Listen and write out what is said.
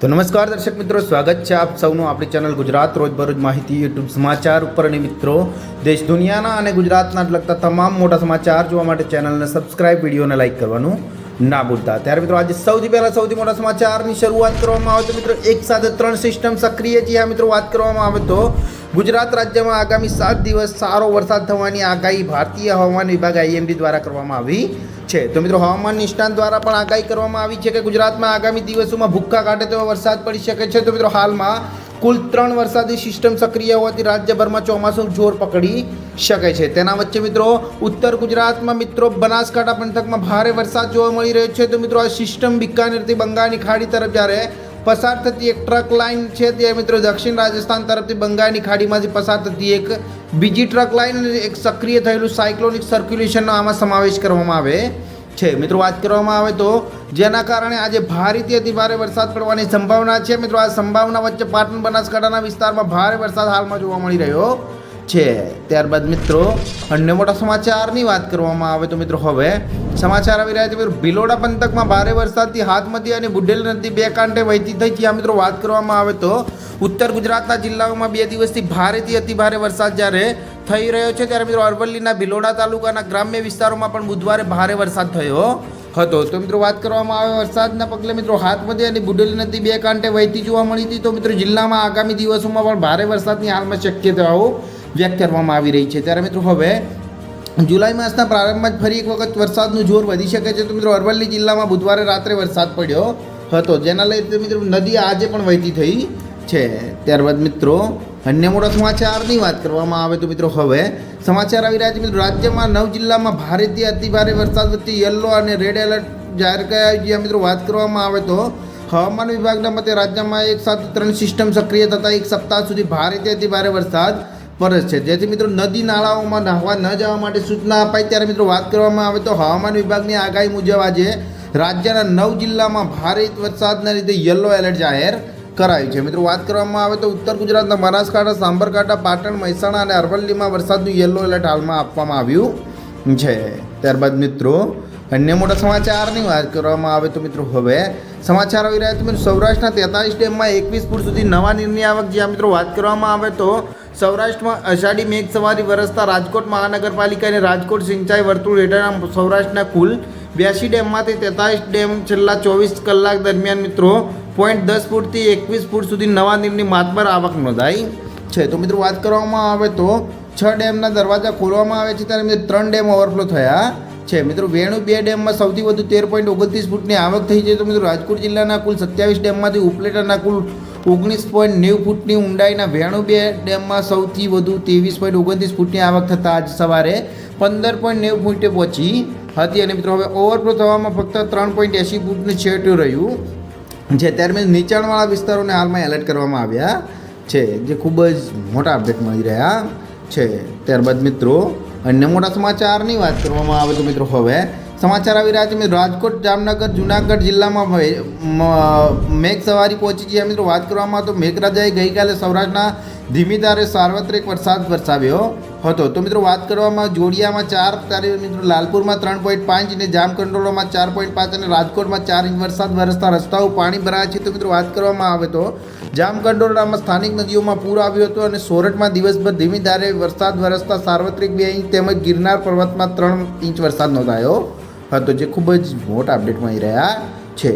તો નમસ્કાર દર્શક મિત્રો, સ્વાગત છે આપ સૌનું આપણી ચેનલ ગુજરાત રોજબરોજ માહિતી યુટ્યુબ સમાચાર ઉપર. અને મિત્રો, દેશ દુનિયાના અને ગુજરાતના લગતા તમામ મોટા સમાચાર જોવા માટે ચેનલને સબસ્ક્રાઇબ વિડીયોને લાઇક કરવાનું ના ભૂલતા. ત્યારે મિત્રો, આજે સૌથી પહેલાં સૌથી મોટા સમાચારની શરૂઆત કરવામાં આવે તો મિત્રો, એક સાથે ત્રણ સિસ્ટમ સક્રિય છે. આ મિત્રો, વાત કરવામાં આવે તો ગુજરાત રાજ્યમાં આગામી સાત દિવસ સારો વરસાદ થવાની આગાહી ભારતીય હવામાન વિભાગ આઈએમડી દ્વારા કરવામાં આવી છે. તો મિત્રો, હવામાન નિષ્ણાંત દ્વારા પણ આગાહી કરવામાં આવી છે કે ગુજરાતમાં આગામી દિવસોમાં ભૂક્કા કાઢે તેવો વરસાદ પડી શકે છે. તો મિત્રો, હાલમાં કુલ ત્રણ વરસાદી સિસ્ટમ સક્રિય હોવાથી રાજ્યભરમાં ચોમાસું જોર પકડી શકે છે. તેના વચ્ચે મિત્રો, ઉત્તર ગુજરાતમાં મિત્રો, બનાસકાંઠા પંથકમાં ભારે વરસાદ જોવા મળી રહ્યો છે. તો મિત્રો, આ સિસ્ટમ બિકાનેરથી બંગાળની ખાડી તરફ જ્યારે પસાર થતી એક ટ્રક લાઇન છે તે મિત્રો દક્ષિણ રાજસ્થાન તરફથી બંગાળની ખાડીમાંથી પસાર થતી એક બીજી ટ્રક લાઇન અને એક સક્રિય થયેલું સાયક્લોનિક સર્ક્યુલેશનનો આમાં સમાવેશ કરવામાં આવે છે. મિત્રો વાત કરવામાં આવે તો જેના કારણે આજે ભારેથી અતિ ભારે વરસાદ પડવાની સંભાવના છે. મિત્રો આ સંભાવના વચ્ચે પાટણ બનાસકાંઠાના વિસ્તારમાં ભારે વરસાદ હાલમાં જોવા મળી રહ્યો છે. ત્યારબાદ મિત્રો, અન્ય મોટા સમાચારની વાત કરવામાં આવે તો મિત્રો હવે, સમાચાર આવી રહ્યા છે મિત્રો. ભિલોડા પંથકમાં ભારે વરસાદથી હાથમતી અને બુઢેલ નદી બે કાંઠે વહેતી થઈ ત્યાં મિત્રો વાત કરવામાં આવે તો, ઉત્તર ગુજરાતના જિલ્લાઓમાં બે દિવસથી ભારેથી અતિ ભારે વરસાદ જ્યારે થઈ રહ્યો છે, ત્યારે મિત્રો અરવલ્લીના ભિલોડા તાલુકાના ગ્રામ્ય વિસ્તારોમાં પણ બુધવારે ભારે વરસાદ થયો હતો. તો મિત્રો વાત કરવામાં આવે વરસાદના પગલે મિત્રો હાથમતી અને બુડેલી નદી બે કાંઠે વહેતી જોવા મળી હતી. તો મિત્રો જિલ્લામાં આગામી દિવસોમાં પણ ભારે વરસાદની હાલમાં શક્યતાઓ વ્યક્ત કરવામાં આવી રહી છે. ત્યારે મિત્રો હવે જુલાઈ માસના પ્રારંભમાં જ ફરી એક વખત વરસાદનું જોર વધી શકે છે. તો મિત્રો અરવલ્લી જિલ્લામાં બુધવારે રાત્રે વરસાદ પડ્યો હતો. જેના લઈને મિત્રો નદી આજે પણ વહેતી થઈ છે. ત્યારબાદ મિત્રો અન્ય મોટા સમાચારની વાત કરવામાં આવે તો મિત્રો હવે સમાચાર આવી રહ્યા છે. મિત્રો રાજ્યમાં નવ જિલ્લામાં ભારેથી અતિભારે વરસાદ વચ્ચે યલો અને રેડ એલર્ટ જાહેર કર્યા જ્યાં મિત્રો વાત કરવામાં આવે તો હવામાન વિભાગના મતે રાજ્યમાં એક સાથે ત્રણ સિસ્ટમ સક્રિય થતાં એક સપ્તાહ સુધી ભારેથી અતિભારે વરસાદ વરસ છે. જેથી મિત્રો નદી નાળાઓમાં નાહવા ન જવા માટે સૂચના અપાય ત્યારે મિત્રો વાત કરવામાં આવે તો હવામાન વિભાગની આગાહી મુજબ આજે રાજ્યના નવ જિલ્લામાં ભારે વરસાદના લીધે યલો એલર્ટ જાહેર કરાયું છે. મિત્રો વાત કરવામાં આવે તો ઉત્તર ગુજરાતના બનાસકાંઠા સાંબરકાંઠા પાટણ, મહેસાણા અને અરવલ્લીમાં વરસાદનું યલો એલર્ટ હાલમાં આપવામાં આવ્યું છે. ત્યારબાદ મિત્રો અન્ય મોટા સમાચારની વાત કરવામાં આવે તો મિત્રો હવે સમાચાર આવી રહ્યા છે. મિત્રો સૌરાષ્ટ્રના તેતાલીસ ડેમમાં એકવીસ ફૂટ સુધી નવા નીરની આવક જ્યાં મિત્રો વાત કરવામાં આવે તો સૌરાષ્ટ્રમાં અષાઢી મેઘ સવારી વરસતા રાજકોટ મહાનગરપાલિકા અને રાજકોટ સિંચાઈ વર્તુળ હેઠળના સૌરાષ્ટ્રના કુલ બ્યાસી ડેમમાંથી તેતાલીસ ડેમ છેલ્લા ચોવીસ કલાક દરમિયાન મિત્રો પોઈન્ટ દસ ફૂટથી એકવીસ ફૂટ સુધી નવા નીરની માતબર આવક નોંધાઈ છે. તો મિત્રો વાત કરવામાં આવે તો છ ડેમના દરવાજા ખોલવામાં આવે છે ત્યારે મિત્રો ત્રણ ડેમ ઓવરફ્લો થયા છે. મિત્રો વેણુ બે ડેમમાં સૌથી વધુ તેર પોઈન્ટ ઓગણત્રીસ ફૂટની આવક થઈ છે. તો મિત્રો રાજકોટ જિલ્લાના કુલ સત્યાવીસ ડેમમાંથી ઉપલેટાના કુલ ઓગણીસ પોઈન્ટ નેવું ફૂટની ઊંડાઈના વેણુ બે ડેમમાં સૌથી વધુ ત્રેવીસ પોઈન્ટ ઓગણત્રીસ ફૂટની આવક થતાં આજ સવારે પંદર પોઈન્ટ નેવું ફૂટે પહોંચી હતી. અને મિત્રો, હવે ઓવરફ્લો થવામાં ફક્ત ત્રણ પોઈન્ટ એંસી ફૂટનું છેટું રહ્યું જે ત્યારબાદ નીચાણવાળા વિસ્તારોને હાલમાં એલર્ટ કરવામાં આવ્યા છે, જે ખૂબ જ મોટા અપડેટ મળી રહ્યા છે. ત્યારબાદ મિત્રો અન્ય મોટા સમાચારની વાત કરવામાં આવે તો મિત્રો, હવે સમાચાર આવી રહ્યા છે મિત્રો. રાજકોટ, જામનગર, જુનાગઢ જિલ્લામાં મેઘ સવારી પહોંચી ગયા મિત્રો, વાત કરવામાં તો મેઘરાજાએ ગઈકાલે સૌરાષ્ટ્રના ધીમી ધારે સાર્વત્રિક વરસાદ વરસાવ્યો હતો. તો મિત્રો, વાત કરવામાં જોડિયામાં ચાર ત્યારે મિત્રો, લાલપુરમાં ત્રણ પોઈન્ટ પાંચ અને જામકંડોળામાં ચાર પોઈન્ટ પાંચ અને રાજકોટમાં ચાર ઇંચ વરસાદ વરસતા રસ્તાઓ પાણી ભરાયા છે. તો મિત્રો, વાત કરવામાં આવે તો જામકંડોળામાં સ્થાનિક નદીઓમાં પૂર આવ્યું હતું અને સોરઠમાં દિવસભર ધીમી ધારે વરસાદ વરસતા સાર્વત્રિક બે ઇંચ તેમજ ગિરનાર પર્વતમાં ત્રણ ઇંચ વરસાદ નોંધાયો. હતો જે ખૂબ જ મોટા અપડેટ મળી રહ્યા છે.